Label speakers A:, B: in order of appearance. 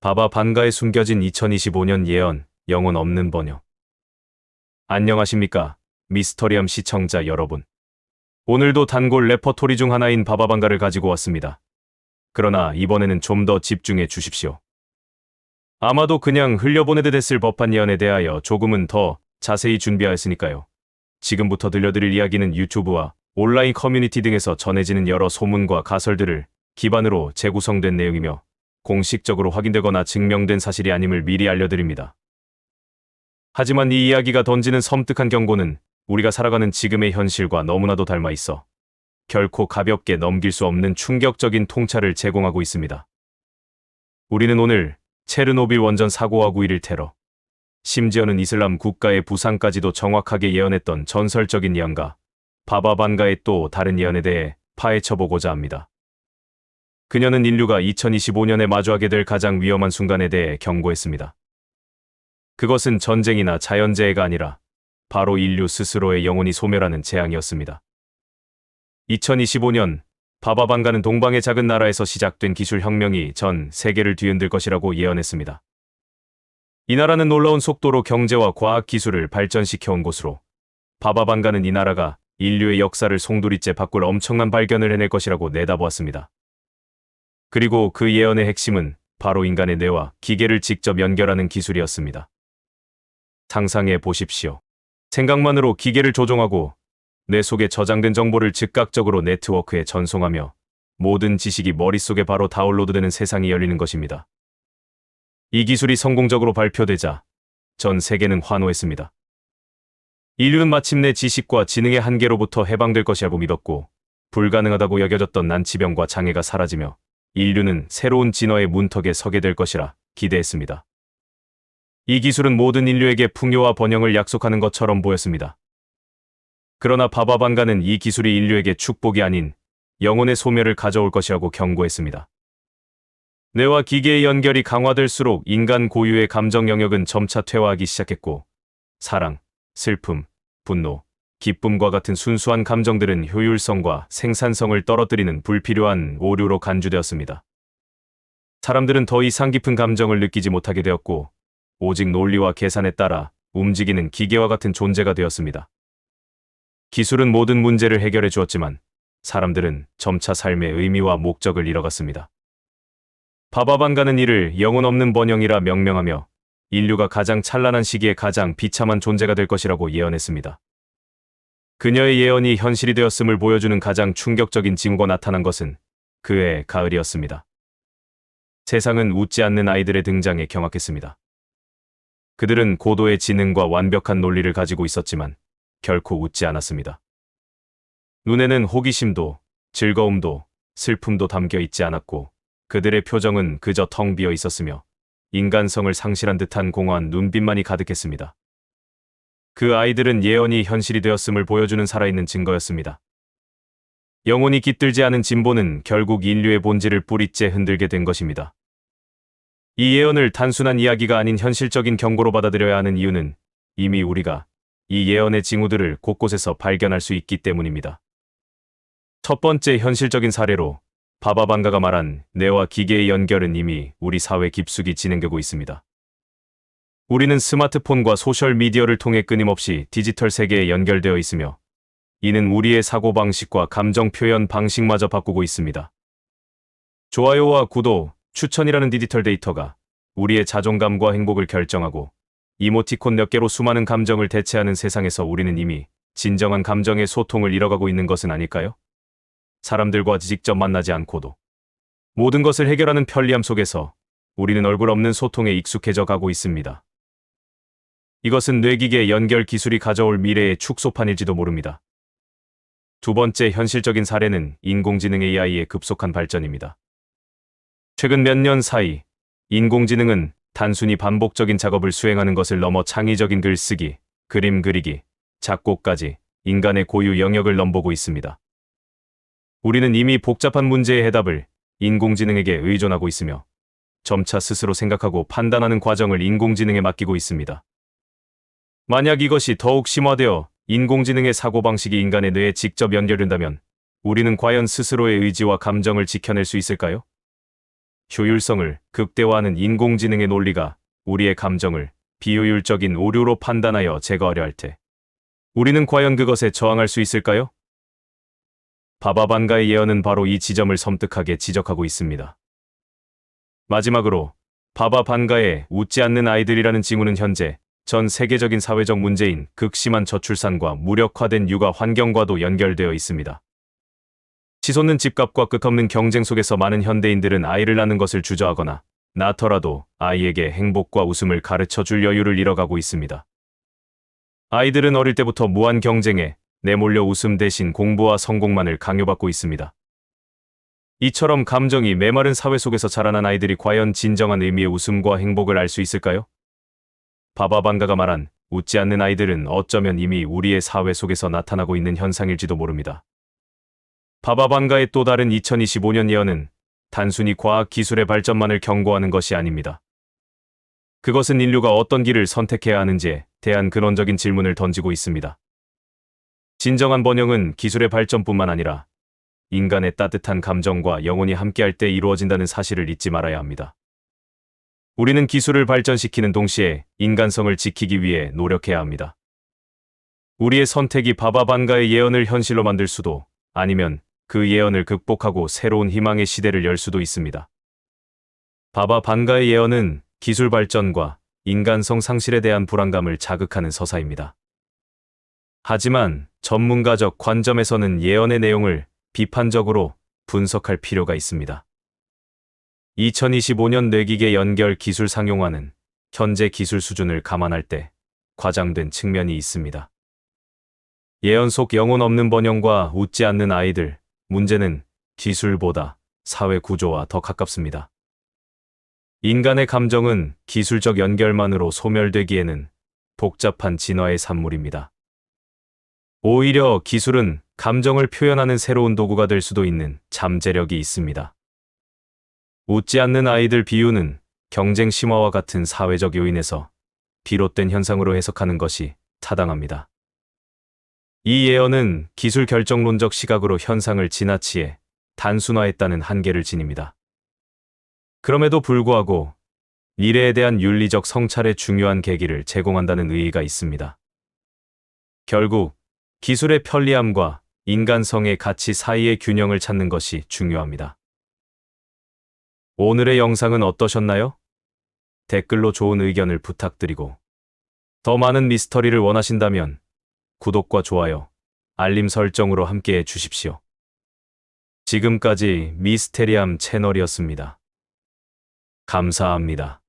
A: 바바 반가에 숨겨진 2025년 예언, 영혼 없는 번역. 안녕하십니까, 미스터리엄 시청자 여러분. 오늘도 단골 레퍼토리 중 하나인 바바 반가를 가지고 왔습니다. 그러나 이번에는 좀 더 집중해 주십시오. 아마도 그냥 흘려보내듯 했을 법한 예언에 대하여 조금은 더 자세히 준비하였으니까요. 지금부터 들려드릴 이야기는 유튜브와 온라인 커뮤니티 등에서 전해지는 여러 소문과 가설들을 기반으로 재구성된 내용이며 공식적으로 확인되거나 증명된 사실이 아님을 미리 알려드립니다. 하지만 이 이야기가 던지는 섬뜩한 경고는 우리가 살아가는 지금의 현실과 너무나도 닮아 있어 결코 가볍게 넘길 수 없는 충격적인 통찰을 제공하고 있습니다. 우리는 오늘 체르노빌 원전 사고와 9.11 테러, 심지어는 이슬람 국가의 부상까지도 정확하게 예언했던 전설적인 예언가 바바반가의 또 다른 예언에 대해 파헤쳐보고자 합니다. 그녀는 인류가 2025년에 마주하게 될 가장 위험한 순간에 대해 경고했습니다. 그것은 전쟁이나 자연재해가 아니라 바로 인류 스스로의 영혼이 소멸하는 재앙이었습니다. 2025년 바바반가는 동방의 작은 나라에서 시작된 기술 혁명이 전 세계를 뒤흔들 것이라고 예언했습니다. 이 나라는 놀라운 속도로 경제와 과학 기술을 발전시켜온 곳으로 바바반가는 이 나라가 인류의 역사를 송두리째 바꿀 엄청난 발견을 해낼 것이라고 내다보았습니다. 그리고 그 예언의 핵심은 바로 인간의 뇌와 기계를 직접 연결하는 기술이었습니다. 상상해 보십시오. 생각만으로 기계를 조종하고 뇌 속에 저장된 정보를 즉각적으로 네트워크에 전송하며 모든 지식이 머릿속에 바로 다운로드되는 세상이 열리는 것입니다. 이 기술이 성공적으로 발표되자 전 세계는 환호했습니다. 인류는 마침내 지식과 지능의 한계로부터 해방될 것이라고 믿었고 불가능하다고 여겨졌던 난치병과 장애가 사라지며 인류는 새로운 진화의 문턱에 서게 될 것이라 기대했습니다. 이 기술은 모든 인류에게 풍요와 번영을 약속하는 것처럼 보였습니다. 그러나 바바반가는 이 기술이 인류에게 축복이 아닌 영혼의 소멸을 가져올 것이라고 경고했습니다. 뇌와 기계의 연결이 강화될수록 인간 고유의 감정 영역은 점차 퇴화하기 시작했고 사랑, 슬픔, 분노, 기쁨과 같은 순수한 감정들은 효율성과 생산성을 떨어뜨리는 불필요한 오류로 간주되었습니다. 사람들은 더 이상 깊은 감정을 느끼지 못하게 되었고 오직 논리와 계산에 따라 움직이는 기계와 같은 존재가 되었습니다. 기술은 모든 문제를 해결해 주었지만 사람들은 점차 삶의 의미와 목적을 잃어갔습니다. 바바반가는 이를 영혼 없는 번영이라 명명하며 인류가 가장 찬란한 시기에 가장 비참한 존재가 될 것이라고 예언했습니다. 그녀의 예언이 현실이 되었음을 보여주는 가장 충격적인 징후가 나타난 것은 그해 가을이었습니다. 세상은 웃지 않는 아이들의 등장에 경악했습니다. 그들은 고도의 지능과 완벽한 논리를 가지고 있었지만 결코 웃지 않았습니다. 눈에는 호기심도 즐거움도 슬픔도 담겨 있지 않았고 그들의 표정은 그저 텅 비어 있었으며 인간성을 상실한 듯한 공허한 눈빛만이 가득했습니다. 그 아이들은 예언이 현실이 되었음을 보여주는 살아있는 증거였습니다. 영혼이 깃들지 않은 진보는 결국 인류의 본질을 뿌리째 흔들게 된 것입니다. 이 예언을 단순한 이야기가 아닌 현실적인 경고로 받아들여야 하는 이유는 이미 우리가 이 예언의 징후들을 곳곳에서 발견할 수 있기 때문입니다. 첫 번째 현실적인 사례로 바바반가가 말한 뇌와 기계의 연결은 이미 우리 사회 깊숙이 진행되고 있습니다. 우리는 스마트폰과 소셜미디어를 통해 끊임없이 디지털 세계에 연결되어 있으며 이는 우리의 사고방식과 감정 표현 방식마저 바꾸고 있습니다. 좋아요와 구독, 추천이라는 디지털 데이터가 우리의 자존감과 행복을 결정하고 이모티콘 몇 개로 수많은 감정을 대체하는 세상에서 우리는 이미 진정한 감정의 소통을 잃어가고 있는 것은 아닐까요? 사람들과 직접 만나지 않고도 모든 것을 해결하는 편리함 속에서 우리는 얼굴 없는 소통에 익숙해져 가고 있습니다. 이것은 뇌기계 연결 기술이 가져올 미래의 축소판일지도 모릅니다. 두 번째 현실적인 사례는 인공지능 AI의 급속한 발전입니다. 최근 몇 년 사이 인공지능은 단순히 반복적인 작업을 수행하는 것을 넘어 창의적인 글쓰기, 그림 그리기, 작곡까지 인간의 고유 영역을 넘보고 있습니다. 우리는 이미 복잡한 문제의 해답을 인공지능에게 의존하고 있으며 점차 스스로 생각하고 판단하는 과정을 인공지능에 맡기고 있습니다. 만약 이것이 더욱 심화되어 인공지능의 사고방식이 인간의 뇌에 직접 연결된다면 우리는 과연 스스로의 의지와 감정을 지켜낼 수 있을까요? 효율성을 극대화하는 인공지능의 논리가 우리의 감정을 비효율적인 오류로 판단하여 제거하려 할 때, 우리는 과연 그것에 저항할 수 있을까요? 바바반가의 예언은 바로 이 지점을 섬뜩하게 지적하고 있습니다. 마지막으로 바바반가의 웃지 않는 아이들이라는 징후는 현재 전 세계적인 사회적 문제인 극심한 저출산과 무력화된 육아 환경과도 연결되어 있습니다. 치솟는 집값과 끝없는 경쟁 속에서 많은 현대인들은 아이를 낳는 것을 주저하거나 낳더라도 아이에게 행복과 웃음을 가르쳐 줄 여유를 잃어가고 있습니다. 아이들은 어릴 때부터 무한 경쟁에 내몰려 웃음 대신 공부와 성공만을 강요받고 있습니다. 이처럼 감정이 메마른 사회 속에서 자라난 아이들이 과연 진정한 의미의 웃음과 행복을 알 수 있을까요? 바바반가가 말한 웃지 않는 아이들은 어쩌면 이미 우리의 사회 속에서 나타나고 있는 현상일지도 모릅니다. 바바반가의 또 다른 2025년 예언은 단순히 과학 기술의 발전만을 경고하는 것이 아닙니다. 그것은 인류가 어떤 길을 선택해야 하는지에 대한 근원적인 질문을 던지고 있습니다. 진정한 번영은 기술의 발전뿐만 아니라 인간의 따뜻한 감정과 영혼이 함께할 때 이루어진다는 사실을 잊지 말아야 합니다. 우리는 기술을 발전시키는 동시에 인간성을 지키기 위해 노력해야 합니다. 우리의 선택이 바바반가의 예언을 현실로 만들 수도 아니면 그 예언을 극복하고 새로운 희망의 시대를 열 수도 있습니다. 바바반가의 예언은 기술 발전과 인간성 상실에 대한 불안감을 자극하는 서사입니다. 하지만 전문가적 관점에서는 예언의 내용을 비판적으로 분석할 필요가 있습니다. 2025년 뇌기계 연결 기술 상용화는 현재 기술 수준을 감안할 때 과장된 측면이 있습니다. 예언 속 영혼 없는 번영과 웃지 않는 아이들, 문제는 기술보다 사회 구조와 더 가깝습니다. 인간의 감정은 기술적 연결만으로 소멸되기에는 복잡한 진화의 산물입니다. 오히려 기술은 감정을 표현하는 새로운 도구가 될 수도 있는 잠재력이 있습니다. 웃지 않는 아이들 비유는 경쟁 심화와 같은 사회적 요인에서 비롯된 현상으로 해석하는 것이 타당합니다. 이 예언은 기술 결정론적 시각으로 현상을 지나치게 단순화했다는 한계를 지닙니다. 그럼에도 불구하고 미래에 대한 윤리적 성찰의 중요한 계기를 제공한다는 의의가 있습니다. 결국 기술의 편리함과 인간성의 가치 사이의 균형을 찾는 것이 중요합니다. 오늘의 영상은 어떠셨나요? 댓글로 좋은 의견을 부탁드리고 더 많은 미스터리를 원하신다면 구독과 좋아요, 알림 설정으로 함께해 주십시오. 지금까지 미스테리함 채널이었습니다. 감사합니다.